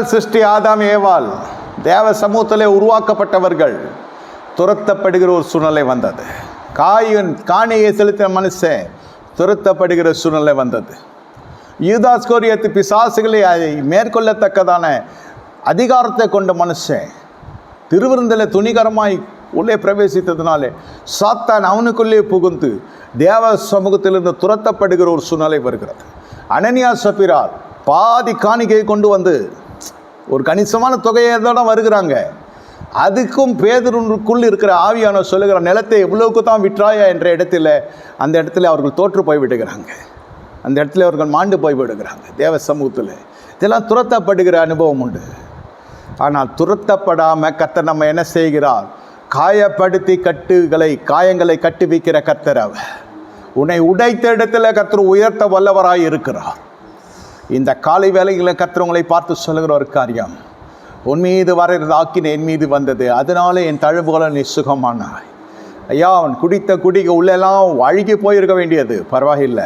சிருஷ்டி ஆதாம் ஏவால் தேவ சமூகத்திலே உருவாக்கப்பட்டவர்கள். துரத்தப்படுகிற ஒரு சூழ்நிலை வந்தது. காயின் காணியை செலுத்தின மனுஷன் துரத்தப்படுகிற சூழ்நிலை வந்தது. யூதாஸ்கோரியத்து பிசாசுகளை அதை மேற்கொள்ளத்தக்கதான அதிகாரத்தை கொண்ட மனுஷன் திருவிருந்தில் துணிகரமாய் உள்ளே பிரவேசித்ததுனாலே சாத்தான் அவனுக்குள்ளே புகுந்து தேவ சமூகத்திலிருந்து துரத்தப்படுகிற ஒரு சூழ்நிலை வருகிறது. அனனியா சபிரால் பாதி காணிக்கையை கொண்டு வந்து ஒரு கணிசமான தொகையை தான் வருகிறாங்க. அதுக்கும் பேதருக்குள் இருக்கிற ஆவியான சொல்லுகிற நிலத்தை எவ்வளவுக்கு தான் விற்றாயா என்ற இடத்துல அந்த இடத்துல அவர்கள் தோற்று போய் விடுகிறாங்க. அந்த இடத்துல அவர்கள் மாண்டு போய் விடுகிறாங்க தேவ சமூகத்தில். இதெல்லாம் துரத்தப்படுகிற அனுபவம் உண்டு. ஆனால் துரத்தப்படாமல் கத்தர் நம்ம என்ன செய்கிறார்? காயப்படுத்தி கட்டுகளை காயங்களை கட்டி வைக்கிற கத்தர் அவர். உன்னை உடைத்த இடத்துல கத்தர் உயர்த்த வல்லவராய் இருக்கிறார். இந்த காலை வேலைகளை கத்துறவங்களை பார்த்து சொல்லுகிற ஒரு காரியம். உன் மீது வரைகிறது ஆக்கின என் மீது வந்தது. அதனால என் தழுவுகளை நீ சுகமானாய் ஐயா அவன் குடித்த குடிக்க உள்ளெல்லாம் அழுகி போயிருக்க வேண்டியது. பரவாயில்லை.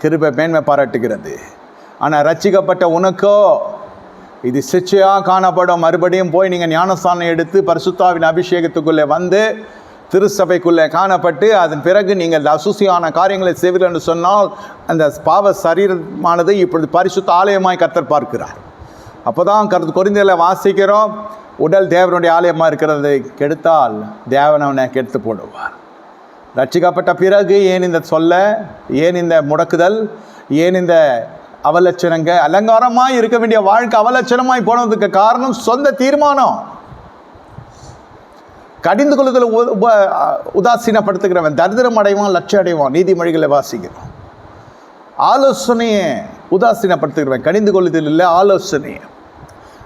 கிருபை மேன்மை பாராட்டுகிறது. ஆனால் ரச்சிக்கப்பட்ட உனக்கோ இது சிச்சையாக காணப்படும். மறுபடியும் போய் நீங்கள் ஞானஸ்தானம் எடுத்து பரிசுத்தாவின் அபிஷேகத்துக்குள்ளே வந்து திருச்சபைக்குள்ளே காணப்பட்டு அதன் பிறகு நீங்கள் இந்த அசுசியான காரியங்களை செய்வீர்கள் என்று சொன்னால் அந்த பாவ சரீரமானது இப்பொழுது பரிசுத்த ஆலயமாய் கர்த்தர் பார்க்கிறார். அப்போ தான் கருத்து குறைந்ததில் வாசிக்கிறோம். உடல் தேவனுடைய ஆலயமாக இருக்கிறதை கெடுத்தால் தேவன் அவனை கெடுத்து போடுவார். ரட்சிக்கப்பட்ட பிறகு ஏன் இந்த சொல்ல ஏன் இந்த முடக்குதல் ஏன் இந்த அவலட்சணங்க அலங்காரமாக இருக்க வேண்டிய வாழ்க்கை அவலட்சணமாய் போனதுக்கு காரணம் சொந்த தீர்மானம். கடிந்து கொள்ளுதல் உ- உப உதாசீனப்படுத்துகிறவன் தரித்திரம் அடைவான் லட்சம் அடைவான் நீதிமொழிகளை வாசிக்கிறோம் ஆலோசனையை உதாசீனப்படுத்துகிறவன் கடிந்து கொள்ளுதல் இல்லை ஆலோசனையை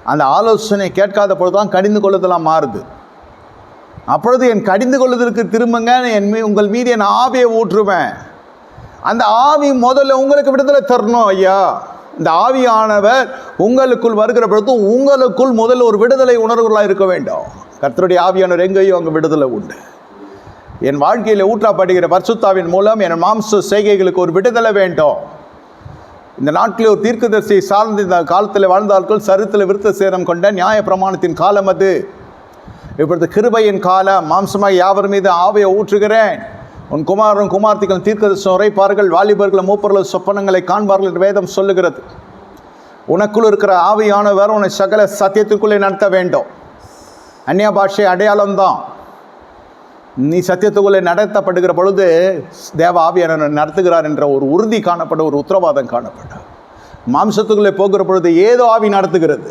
அந்த ஆலோசனை கேட்காத பொழுது தான் கடிந்து கொள்ளுதலாக மாறுது. அப்பொழுது என் கடிந்து கொள்வதற்கு திரும்புங்க என் மீ உங்கள் மீது என் ஆவியை ஊற்றுவேன். அந்த ஆவி முதல்ல உங்களுக்கு விடுதலை தரணும் ஐயா. இந்த ஆவியானவர் உங்களுக்குள் வருகிற பொழுது உங்களுக்குள் முதல்ல ஒரு விடுதலை உணர்வுகளாக இருக்க வேண்டும். கர்த்தருடைய ஆவியானவர் எங்கேயும் அங்கே விடுதலை உண்டு. என் வாழ்க்கையில் ஊற்றப்படுகிற பர்சுத்தாவின் மூலம் என் மாம்ச செய்கைகளுக்கு ஒரு விடுதலை வேண்டும். இந்த நாட்டில் ஒரு தீர்க்கதரிசியை சார்ந்த இந்த காலத்தில் வாழ்ந்தார்கள் சரித்தில் விருத்த சேரம் கொண்ட நியாய பிரமாணத்தின் காலம் அது. இப்பொழுது கிருபையின் காலம் மாம்சமாய் யாவர் மீது ஆவையை ஊற்றுகிறேன்? உன் குமாரன் குமார்த்திகள் தீர்க்கதரிசனம் உரைப்பார்கள் வாலிபர்கள் மூப்பர்கள் சொப்பனங்களை காண்பார்கள் என்று வேதம் சொல்லுகிறது. உனக்குள் இருக்கிற ஆவியானவர் உன்னை சகல சத்தியத்திற்குள்ளே நடத்த வேண்டும். அந்நிய பாஷை அடையாளம்தான். நீ சத்தியத்துக்குள்ளே நடத்தப்படுகிற பொழுது தேவ ஆவியானவர் நடத்துகிறார் என்ற ஒரு உறுதி காணப்பட ஒரு உத்தரவாதம் காணப்படும் மாம்சத்துக்குள்ளே போகிற பொழுது ஏதோ ஆவி நடத்துகிறது.